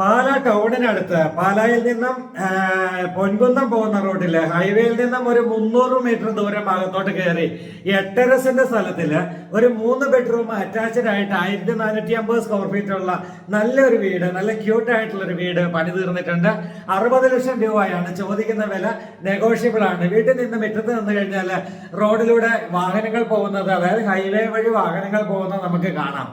പാല ടൗണിനടുത്ത് പാലായിൽ നിന്നും പൊൻകുന്നം പോകുന്ന റോഡിൽ ഹൈവേയിൽ നിന്നും ഒരു മുന്നൂറ് മീറ്റർ ദൂരം ഭാഗത്തോട്ട് കയറി എട്ടരസിന്റെ സ്ഥലത്തിൽ ഒരു മൂന്ന് ബെഡ്റൂം അറ്റാച്ച്ഡ് ആയിട്ട് ആയിരത്തി നാനൂറ്റി അമ്പത് സ്ക്വയർ ഫീറ്റ് ഉള്ള നല്ലൊരു വീട് നല്ല ക്യൂട്ട് ആയിട്ടുള്ള ഒരു വീട് പണി തീർന്നിട്ടുണ്ട്. അറുപത് ലക്ഷം രൂപയാണ് ചോദിക്കുന്ന വില നെഗോഷ്യബിൾ ആണ്. വീട്ടിൽ നിന്ന് മുറ്റത്ത് നിന്ന് കഴിഞ്ഞാൽ റോഡിലൂടെ വാഹനങ്ങൾ പോകുന്നത് അതായത് ഹൈവേ വഴി വാഹനങ്ങൾ പോകുന്നത് നമുക്ക് കാണാം.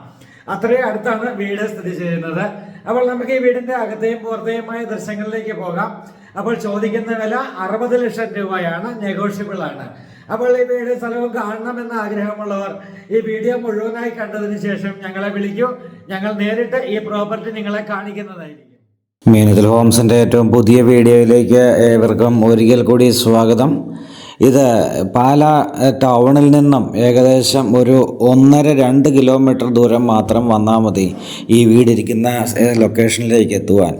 അത്രയും അടുത്താണ് വീട് സ്ഥിതി ചെയ്യുന്നത്. അപ്പോൾ നമുക്ക് ഈ വീടിന്റെ അകത്തെയും പുറത്തെയുമായ ദൃശ്യങ്ങളിലേക്ക് പോകാം. അപ്പോൾ ചോദിക്കുന്ന വില അറുപത് ലക്ഷം രൂപയാണ് നെഗോഷ്യബിൾ ആണ്. അപ്പോൾ ഈ വീട് സ്ഥലവും എന്ന ആഗ്രഹമുള്ളവർ ഈ വീഡിയോ മുഴുവനായി കണ്ടതിന് ശേഷം ഞങ്ങളെ വിളിക്കൂ. ഞങ്ങൾ നേരിട്ട് ഈ പ്രോപ്പർട്ടി നിങ്ങളെ കാണിക്കുന്നതായിരിക്കും. മീനത്തിൽ ഹോംസിന്റെ ഏറ്റവും പുതിയ വീഡിയോയിലേക്ക് ഏവർക്കും ഒരിക്കൽ കൂടി സ്വാഗതം. ഇത് പാല ടൗണിൽ നിന്നും ഏകദേശം ഒരു ഒന്നര രണ്ട് കിലോമീറ്റർ ദൂരം മാത്രം വന്നാൽ മതി ഈ വീടിരിക്കുന്ന ലൊക്കേഷനിലേക്ക് എത്തുവാൻ.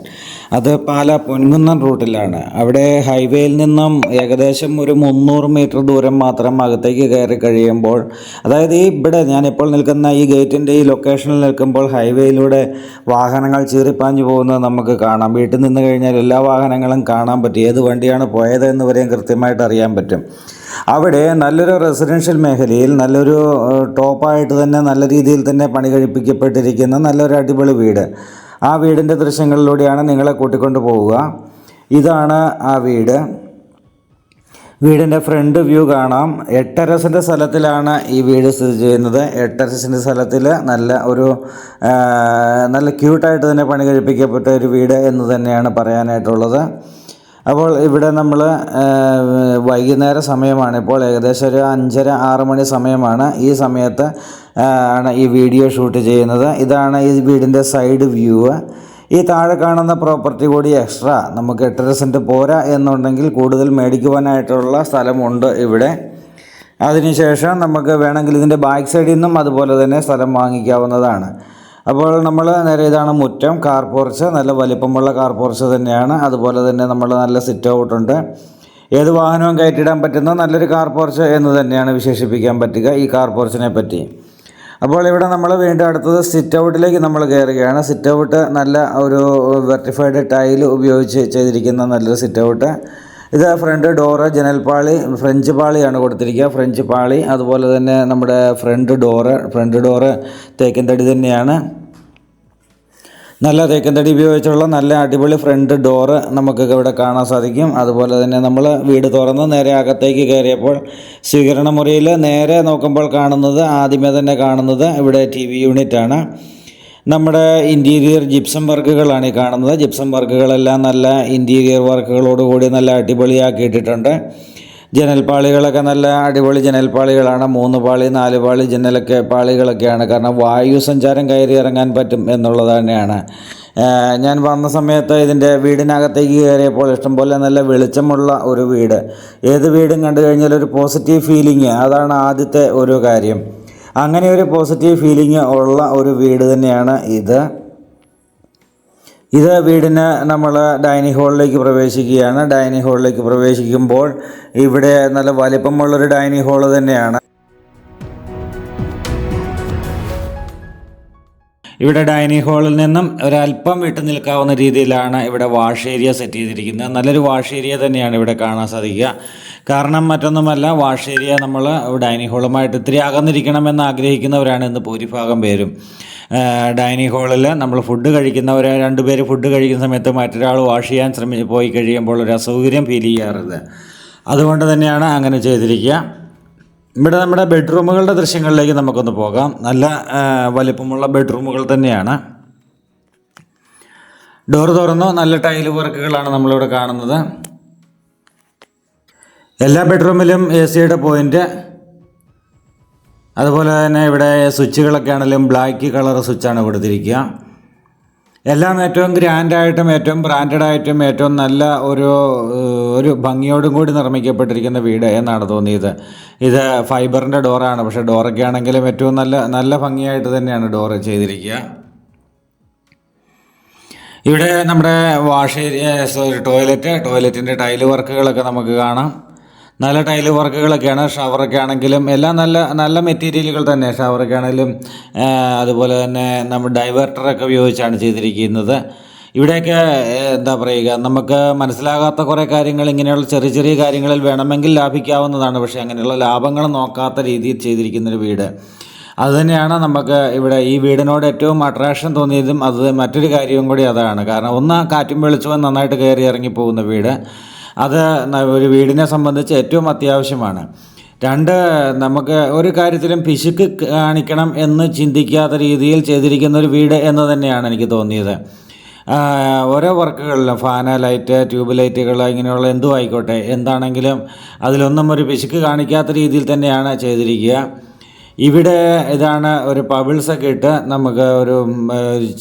അത് പാല പൊൻകുന്നം റൂട്ടിലാണ്. അവിടെ ഹൈവേയിൽ നിന്നും ഏകദേശം ഒരു മുന്നൂറ് മീറ്റർ ദൂരം മാത്രം അകത്തേക്ക് കയറി കഴിയുമ്പോൾ അതായത് ഈ ഇവിടെ ഞാനിപ്പോൾ നിൽക്കുന്ന ഈ ഗേറ്റിന്റെ ഈ ലൊക്കേഷനിൽ നിൽക്കുമ്പോൾ ഹൈവേയിലൂടെ വാഹനങ്ങൾ ചീറിപ്പാഞ്ഞു പോകുന്നത് നമുക്ക് കാണാം. വീട്ടിൽ നിന്ന് കഴിഞ്ഞാൽ എല്ലാ വാഹനങ്ങളും കാണാൻ പറ്റും. ഏത് വണ്ടിയാണ് പോയത് എന്ന് വരെയും കൃത്യമായിട്ട് അറിയാൻ പറ്റും. അവിടെ നല്ലൊരു റെസിഡൻഷ്യൽ മേഖലയിൽ നല്ലൊരു ടോപ്പായിട്ട് തന്നെ നല്ല രീതിയിൽ തന്നെ പണി കഴിപ്പിക്കപ്പെട്ടിരിക്കുന്ന നല്ലൊരു അടിപൊളി വീട്. ആ വീടിന്റെ ദൃശ്യങ്ങളിലൂടെയാണ് നിങ്ങളെ കൂട്ടിക്കൊണ്ട് പോവുക. ഇതാണ് ആ വീട്. വീടിന്റെ ഫ്രണ്ട് വ്യൂ കാണാം. എട്ടരസിന്റെ സ്ഥലത്തിലാണ് ഈ വീട് സ്ഥിതി ചെയ്യുന്നത്. എട്ടരസിന്റെ സ്ഥലത്തിൽ നല്ല ഒരു നല്ല ക്യൂട്ടായിട്ട് തന്നെ പണി കഴിപ്പിക്കപ്പെട്ട ഒരു വീട് എന്ന് തന്നെയാണ് പറയാനായിട്ടുള്ളത്. അപ്പോൾ ഇവിടെ നമ്മൾ വൈകുന്നേര സമയമാണ്. ഇപ്പോൾ ഏകദേശം ഒരു അഞ്ചര ആറ് മണി സമയമാണ്. ഈ സമയത്ത് ആണ് ഈ വീഡിയോ ഷൂട്ട് ചെയ്യുന്നത്. ഇതാണ് ഈ വീടിന്റെ സൈഡ് വ്യൂ. ഈ താഴെ കാണുന്ന പ്രോപ്പർട്ടി കൂടി എക്സ്ട്രാ. നമുക്ക് എട്ടര സെന്റ് പോരാ എന്നുണ്ടെങ്കിൽ കൂടുതൽ മേടിക്കുവാനായിട്ടുള്ള സ്ഥലമുണ്ട് ഇവിടെ. അതിനുശേഷം നമുക്ക് വേണമെങ്കിൽ ഇതിന്റെ ബാക്ക് സൈഡിൽ നിന്നും അതുപോലെ തന്നെ സ്ഥലം വാങ്ങിക്കാവുന്നതാണ്. അപ്പോൾ നമ്മൾ നേരെ ഇതാണ് മുറ്റം. കാർ പോർച്ച് നല്ല വലിപ്പമുള്ള കാർ പോർച്ച് തന്നെയാണ്. അതുപോലെ തന്നെ നമ്മൾ നല്ല സിറ്റ് ഔട്ടുണ്ട് ഏത് വാഹനവും കയറ്റിടാൻ പറ്റുന്ന നല്ലൊരു കാർ പോർച്ച് എന്ന് തന്നെയാണ് വിശേഷിപ്പിക്കാൻ പറ്റുക ഈ കാർ പോർച്ചിനെ പറ്റി. അപ്പോൾ ഇവിടെ നമ്മൾ വീണ്ടും അടുത്തത് സിറ്റ് ഔട്ടിലേക്ക് നമ്മൾ കയറുകയാണ് സിറ്റ് ഔട്ട് നല്ല ഒരു വെർട്ടിഫൈഡ് ടൈൽ ഉപയോഗിച്ച് ചെയ്തിരിക്കുന്ന നല്ലൊരു സിറ്റ് ഔട്ട് ഇത് ഫ്രണ്ട് ഡോറ് പാളി ഫ്രഞ്ച് പാളിയാണ് കൊടുത്തിരിക്കുക. ഫ്രഞ്ച് പാളി അതുപോലെ തന്നെ നമ്മുടെ ഫ്രണ്ട് ഡോറ് ഫ്രണ്ട് ഡോറ് തേക്കിൻ തടി തന്നെയാണ്. നല്ല തേക്കൻ തടി ഉപയോഗിച്ചുള്ള നല്ല അടിപൊളി ഫ്രണ്ട് ഡോറ് നമുക്ക് ഇവിടെ കാണാൻ സാധിക്കും. അതുപോലെ തന്നെ നമ്മൾ വീട് തുറന്ന് നേരെ അകത്തേക്ക് കയറിയപ്പോൾ സ്വീകരണ മുറിയിൽ നേരെ നോക്കുമ്പോൾ കാണുന്നത് ആദ്യമേ തന്നെ കാണുന്നത് ഇവിടെ ടി വി യൂണിറ്റാണ് നമ്മുടെ ഇന്റീരിയർ ജിപ്സം വർക്കുകളാണ് ഈ കാണുന്നത്. ജിപ്സം വർക്കുകളെല്ലാം നല്ല ഇന്റീരിയർ വർക്കുകളോടുകൂടി നല്ല അടിപൊളിയാക്കിയിട്ടിട്ടുണ്ട്. ജനൽപ്പാളികളൊക്കെ നല്ല അടിപൊളി ജനൽപ്പാളികളാണ്. മൂന്ന് പാളി നാല് പാളി ജനലൊക്കെ പാളികളൊക്കെയാണ്. കാരണം വായു സഞ്ചാരം കയറി ഇറങ്ങാൻ പറ്റും എന്നുള്ളത് തന്നെയാണ്. ഞാൻ വന്ന സമയത്ത് ഇതിന്റെ വീടിനകത്തേക്ക് കയറിയപ്പോൾ ഇഷ്ടംപോലെ നല്ല വെളിച്ചമുള്ള ഒരു വീട്. ഏത് വീടും കണ്ടു കഴിഞ്ഞാൽ ഒരു പോസിറ്റീവ് ഫീലിംഗ് അതാണ് ആദ്യത്തെ ഒരു കാര്യം. അങ്ങനെ ഒരു പോസിറ്റീവ് ഫീലിംഗ് ഉള്ള ഒരു വീട് തന്നെയാണ് ഇത്. ഇത് വീടിന് നമ്മൾ ഡൈനിങ് ഹാളിലേക്ക് പ്രവേശിക്കുകയാണ്. ഡൈനിങ് ഹാളിലേക്ക് പ്രവേശിക്കുമ്പോൾ ഇവിടെ നല്ല വലിപ്പമുള്ളൊരു ഡൈനിങ് ഹാൾ തന്നെയാണ്. ഇവിടെ ഡൈനിങ് ഹാളിൽ നിന്നും ഒരല്പം വിട്ടു നിൽക്കാവുന്ന രീതിയിലാണ് ഇവിടെ വാഷ് ഏരിയ സെറ്റ് ചെയ്തിരിക്കുന്നത്. നല്ലൊരു വാഷ് ഏരിയ തന്നെയാണ് ഇവിടെ കാണാൻ സാധിക്കുക. കാരണം മറ്റൊന്നുമല്ല വാഷ് ഏരിയ നമ്മൾ ഡൈനിങ് ഹാളുമായിട്ട് ഇത്തിരി അകന്നിരിക്കണമെന്ന് ആഗ്രഹിക്കുന്നവരാണ് ഇന്ന് ഭൂരിഭാഗം പേരും. ഡൈനിങ് ഹാളിൽ നമ്മൾ ഫുഡ് കഴിക്കുന്നവർ രണ്ടുപേർ ഫുഡ് കഴിക്കുന്ന സമയത്ത് മറ്റൊരാൾ വാഷ് ചെയ്യാൻ ശ്രമി പോയി കഴിയുമ്പോൾ ഒരു അസൗകര്യം ഫീൽ ചെയ്യാറുണ്ട്. അതുകൊണ്ട് തന്നെയാണ് അങ്ങനെ ചെയ്തിരിക്കുക. ഇവിടെ നമ്മുടെ ബെഡ്റൂമുകളുടെ ദൃശ്യങ്ങളിലേക്ക് നമുക്കൊന്ന് പോകാം. നല്ല വലിപ്പമുള്ള ബെഡ്റൂമുകൾ തന്നെയാണ്. ഡോർ തുറന്നു. നല്ല ടൈൽ വർക്കുകളാണ് നമ്മളിവിടെ കാണുന്നത്. എല്ലാ ബെഡ്റൂമിലും എ സിയുടെ പോയിന്റ് അതുപോലെ തന്നെ ഇവിടെ സ്വിച്ചുകളൊക്കെ ആണെങ്കിലും ബ്ലാക്ക് കളർ സ്വിച്ചാണ് കൊടുത്തിരിക്കുക. എല്ലാം ഏറ്റവും ഗ്രാൻഡായിട്ടും ഏറ്റവും ബ്രാൻഡഡ് ആയിട്ടും ഏറ്റവും നല്ല ഒരു ഒരു ഭംഗിയോടും കൂടി നിർമ്മിക്കപ്പെട്ടിരിക്കുന്ന വീട് എന്നാണ് തോന്നിയത്. ഇത് ഫൈബറിന്റെ ഡോറാണ്. പക്ഷേ ഡോറൊക്കെ ആണെങ്കിലും ഏറ്റവും നല്ല നല്ല ഭംഗിയായിട്ട് തന്നെയാണ് ഡോറ് ചെയ്തിരിക്കുക. ഇവിടെ നമ്മുടെ വാഷ് ഏരിയ സോറി ടോയ്ലറ്റ് ടോയ്ലറ്റിന്റെ ടൈൽ വർക്കുകളൊക്കെ നമുക്ക് കാണാം. നല്ല ടൈൽ വർക്കുകളൊക്കെയാണ് ഷവറൊക്കെ ആണെങ്കിലും എല്ലാം നല്ല നല്ല മെറ്റീരിയലുകൾ തന്നെ. ഷവറൊക്കെ ആണെങ്കിലും അതുപോലെ തന്നെ നമ്മൾ ഡൈവേർട്ടറൊക്കെ ഉപയോഗിച്ചാണ് ചെയ്തിരിക്കുന്നത്. ഇവിടെയൊക്കെ എന്താ പറയുക നമുക്ക് മനസ്സിലാകാത്ത കുറേ കാര്യങ്ങൾ ഇങ്ങനെയുള്ള ചെറിയ ചെറിയ കാര്യങ്ങളിൽ വേണമെങ്കിൽ ലാഭിക്കാവുന്നതാണ്. പക്ഷേ അങ്ങനെയുള്ള ലാഭങ്ങൾ നോക്കാത്ത രീതിയിൽ ചെയ്തിരിക്കുന്നൊരു വീട്. അതുതന്നെയാണ് നമുക്ക് ഇവിടെ ഈ വീടിനോട് ഏറ്റവും അട്രാക്ഷൻ തോന്നിയതും അത് മറ്റൊരു കാര്യവും കൂടി അതാണ്. കാരണം ഒന്ന് കാറ്റും വെളിച്ചവും നന്നായിട്ട് കയറി ഇറങ്ങി പോകുന്ന വീട്. അത് ഒരു വീടിനെ സംബന്ധിച്ച് ഏറ്റവും അത്യാവശ്യമാണ്. രണ്ട് നമുക്ക് ഒരു കാര്യത്തിലും പിശുക്ക് കാണിക്കണം എന്ന് ചിന്തിക്കാത്ത രീതിയിൽ ചെയ്തിരിക്കുന്ന ഒരു വീട് എന്ന് തന്നെയാണ് എനിക്ക് തോന്നിയത്. ഓരോ വർക്കുകളിലും ഫാന ലൈറ്റ് ട്യൂബ് ലൈറ്റുകൾ ഇങ്ങനെയുള്ള എന്തും ആയിക്കോട്ടെ എന്താണെങ്കിലും അതിലൊന്നും ഒരു പിശുക്ക് കാണിക്കാത്ത രീതിയിൽ തന്നെയാണ് ചെയ്തിരിക്കുക. ഇവിടെ ഇതാണ് ഒരു പബിൾസൊക്കെ ഇട്ട് നമുക്ക് ഒരു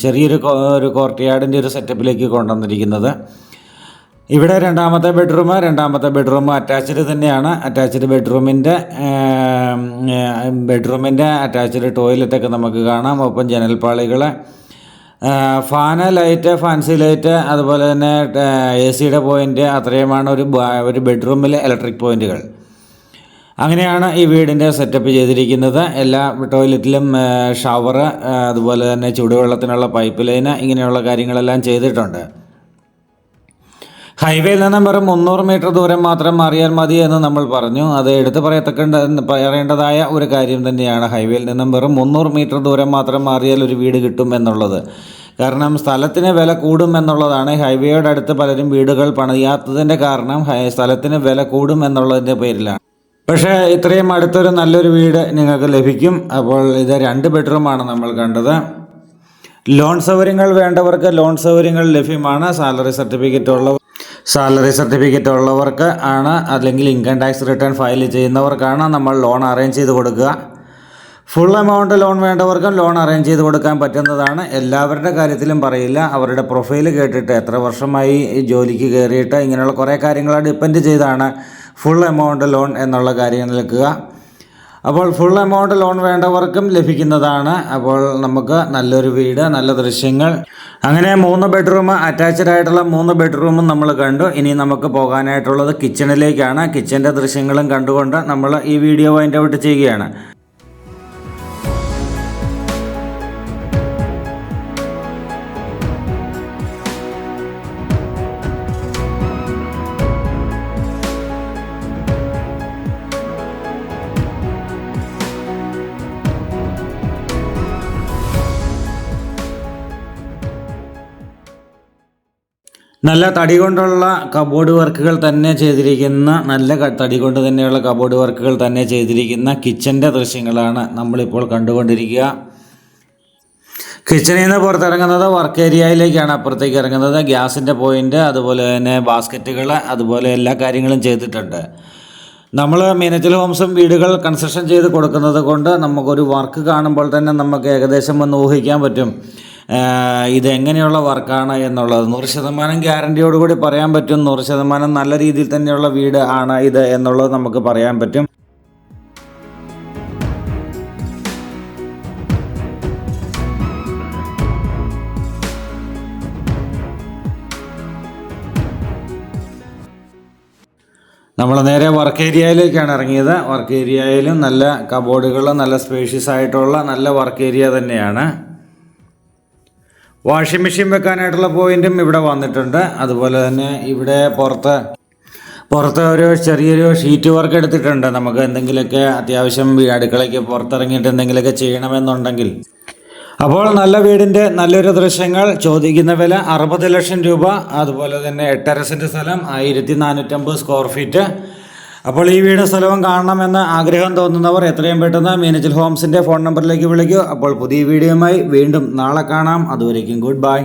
ചെറിയൊരു ഒരു ഒരു കോർട്ട്യാർഡിന്റെ ഒരു സെറ്റപ്പിലേക്ക് കൊണ്ടുവന്നിരിക്കുന്നത്. ഇവിടെ രണ്ടാമത്തെ ബെഡ്റൂം രണ്ടാമത്തെ ബെഡ്റൂം അറ്റാച്ച്ഡ് തന്നെയാണ്. അറ്റാച്ച്ഡ് ബെഡ്റൂമിന്റെ ബെഡ്റൂമിന്റെ അറ്റാച്ച്ഡ് ടോയ്ലറ്റൊക്കെ നമുക്ക് കാണാം. ഒപ്പം ജനൽപ്പാളികൾ ഫാന് ലൈറ്റ് ഫാൻസി ലൈറ്റ് അതുപോലെ തന്നെ എ സിയുടെ പോയിന്റ് അത്രയുമാണ് ഒരു ഒരു ബെഡ്റൂമിലെ ഇലക്ട്രിക് പോയിന്റുകൾ അങ്ങനെയാണ് ഈ വീടിന്റെ സെറ്റപ്പ് ചെയ്തിരിക്കുന്നത്. എല്ലാ ടോയ്ലറ്റിലും ഷവർ അതുപോലെ തന്നെ ചൂടുവെള്ളത്തിനുള്ള പൈപ്പ് ലൈന് ഇങ്ങനെയുള്ള കാര്യങ്ങളെല്ലാം ചെയ്തിട്ടുണ്ട്. ഹൈവേയിൽ നിന്നും വെറും മുന്നൂറ് മീറ്റർ ദൂരം മാത്രം മാറിയാൽ മതി എന്ന് നമ്മൾ പറഞ്ഞു. അത് എടുത്തു പറയത്തക്ക പറയേണ്ടതായ ഒരു കാര്യം തന്നെയാണ്. ഹൈവേയിൽ നിന്നും വെറും മുന്നൂറ് മീറ്റർ ദൂരം മാത്രം മാറിയാൽ ഒരു വീട് കിട്ടും എന്നുള്ളത്. കാരണം സ്ഥലത്തിന് വില കൂടും എന്നുള്ളതാണ്. ഹൈവേയുടെ അടുത്ത് പലരും വീടുകൾ പണിയാത്തതിന്റെ കാരണം സ്ഥലത്തിന് വില കൂടും എന്നുള്ളതിന്റെ പേരിലാണ്. പക്ഷേ ഇത്രയും അടുത്തൊരു നല്ലൊരു വീട് നിങ്ങൾക്ക് ലഭിക്കും. അപ്പോൾ ഇത് രണ്ട് ബെഡ്റൂമാണ് നമ്മൾ കണ്ടത്. ലോൺ സൗകര്യങ്ങൾ വേണ്ടവർക്ക് ലോൺ സൗകര്യങ്ങൾ ലഭ്യമാണ്. സാലറി സർട്ടിഫിക്കറ്റ് ഉള്ളവർ സാലറി സർട്ടിഫിക്കറ്റ് ഉള്ളവർക്ക് ആണ് അല്ലെങ്കിൽ ഇൻകം ടാക്സ് റിട്ടേൺ ഫയൽ ചെയ്യുന്നവർക്കാണ് നമ്മൾ ലോൺ അറേഞ്ച് ചെയ്ത് കൊടുക്കുക. ഫുൾ എമൗണ്ട് ലോൺ വേണ്ടവർക്കും ലോൺ അറേഞ്ച് ചെയ്ത് കൊടുക്കാൻ പറ്റുന്നതാണ്. എല്ലാവരുടെ കാര്യത്തിലും പറയില്ല. അവരുടെ പ്രൊഫൈൽ കേട്ടിട്ട് എത്ര വർഷമായി ജോലിക്ക് കയറിയിട്ട് ഇങ്ങനെയുള്ള കുറേ കാര്യങ്ങളെ ഡിപ്പെൻഡ് ചെയ്താണ്. ഫുൾ എമൗണ്ട് ലോൺ എന്നുള്ള കാര്യം നിൽക്കുക. അപ്പോൾ ഫുൾ എമൗണ്ട് ലോൺ വേണ്ടവർക്കും ലഭിക്കുന്നതാണ്. അപ്പോൾ നമുക്ക് നല്ലൊരു വീട് നല്ല ദൃശ്യങ്ങൾ. അങ്ങനെ മൂന്ന് ബെഡ്റൂം അറ്റാച്ച്ഡ് ആയിട്ടുള്ള മൂന്ന് ബെഡ്റൂമും നമ്മൾ കണ്ടു. ഇനി നമുക്ക് പോകാനായിട്ടുള്ളത് കിച്ചണിലേക്കാണ് കിച്ചന്റെ ദൃശ്യങ്ങളും കണ്ടുകൊണ്ട് നമ്മൾ ഈ വീഡിയോ വൈൻഡ് ഔട്ട് ചെയ്യുകയാണ്. നല്ല തടി കൊണ്ടുള്ള കബോർഡ് വർക്കുകൾ തന്നെ ചെയ്തിരിക്കുന്ന നല്ല തടി കൊണ്ട് തന്നെയുള്ള കബോർഡ് വർക്കുകൾ തന്നെ ചെയ്തിരിക്കുന്ന കിച്ചന്റെ ദൃശ്യങ്ങളാണ് നമ്മളിപ്പോൾ കണ്ടുകൊണ്ടിരിക്കുക. കിച്ചണിൽ നിന്ന് പുറത്തിറങ്ങുന്നത് വർക്ക് ഏരിയയിലേക്കാണ് അപ്പുറത്തേക്ക് ഇറങ്ങുന്നത് ഗ്യാസിന്റെ പോയിന്റ് അതുപോലെ തന്നെ ബാസ്ക്കറ്റുകൾ അതുപോലെ എല്ലാ കാര്യങ്ങളും ചെയ്തിട്ടുണ്ട്. നമ്മൾ മീനച്ചൽ ഹോംസും വീടുകൾ കൺസ്ട്രക്ഷൻ ചെയ്ത് കൊടുക്കുന്നത് കൊണ്ട് നമുക്കൊരു വർക്ക് കാണുമ്പോൾ തന്നെ നമുക്ക് ഏകദേശം ഒന്ന് ഊഹിക്കാൻ പറ്റും. ഇതെങ്ങനെയുള്ള വർക്കാണ് എന്നുള്ളത്. നൂറ് ശതമാനം ഗ്യാരണ്ടിയോടുകൂടി പറയാൻ പറ്റും. നൂറ് ശതമാനം നല്ല രീതിയിൽ തന്നെയുള്ള വീട് ആണ് ഇത് എന്നുള്ളത് നമുക്ക് പറയാൻ പറ്റും. നമ്മൾ നേരെ വർക്ക് ഏരിയയിലേക്കാണ് ഇറങ്ങിയത്. വർക്ക് ഏരിയയിലും നല്ല കബോർഡുകൾ നല്ല സ്പേഷ്യസ് ആയിട്ടുള്ള നല്ല വർക്ക് ഏരിയ തന്നെയാണ്. വാഷിംഗ് മെഷീൻ വെക്കാനായിട്ടുള്ള പോയിന്റും ഇവിടെ വന്നിട്ടുണ്ട്. അതുപോലെ തന്നെ ഇവിടെ പുറത്ത് പുറത്ത് ഒരു ചെറിയൊരു ഷീറ്റ് വർക്ക് എടുത്തിട്ടുണ്ട്. നമുക്ക് എന്തെങ്കിലുമൊക്കെ അത്യാവശ്യം അടുക്കളയ്ക്ക് പുറത്തിറങ്ങിയിട്ട് എന്തെങ്കിലുമൊക്കെ ചെയ്യണമെന്നുണ്ടെങ്കിൽ അപ്പോൾ നല്ല വീടിന്റെ നല്ലൊരു ദൃശ്യങ്ങൾ ചോദിക്കുന്ന വില അറുപത് ലക്ഷം രൂപ അതുപോലെ തന്നെ എട്ടര സെന്റ് സ്ഥലം ആയിരത്തി നാനൂറ്റമ്പത് സ്ക്വയർ ഫീറ്റ്. അപ്പോൾ ഈ വീട് സ്ഥലവും കാണണമെന്ന് ആഗ്രഹം തോന്നുന്നവർ എത്രയും പെട്ടെന്ന് മീനച്ചൽ ഹോംസിന്റെ ഫോൺ നമ്പറിലേക്ക് വിളിക്കൂ. അപ്പോൾ പുതിയ വീഡിയോയുമായി വീണ്ടും നാളെ കാണാം. അതുവരേക്കും ഗുഡ് ബൈ.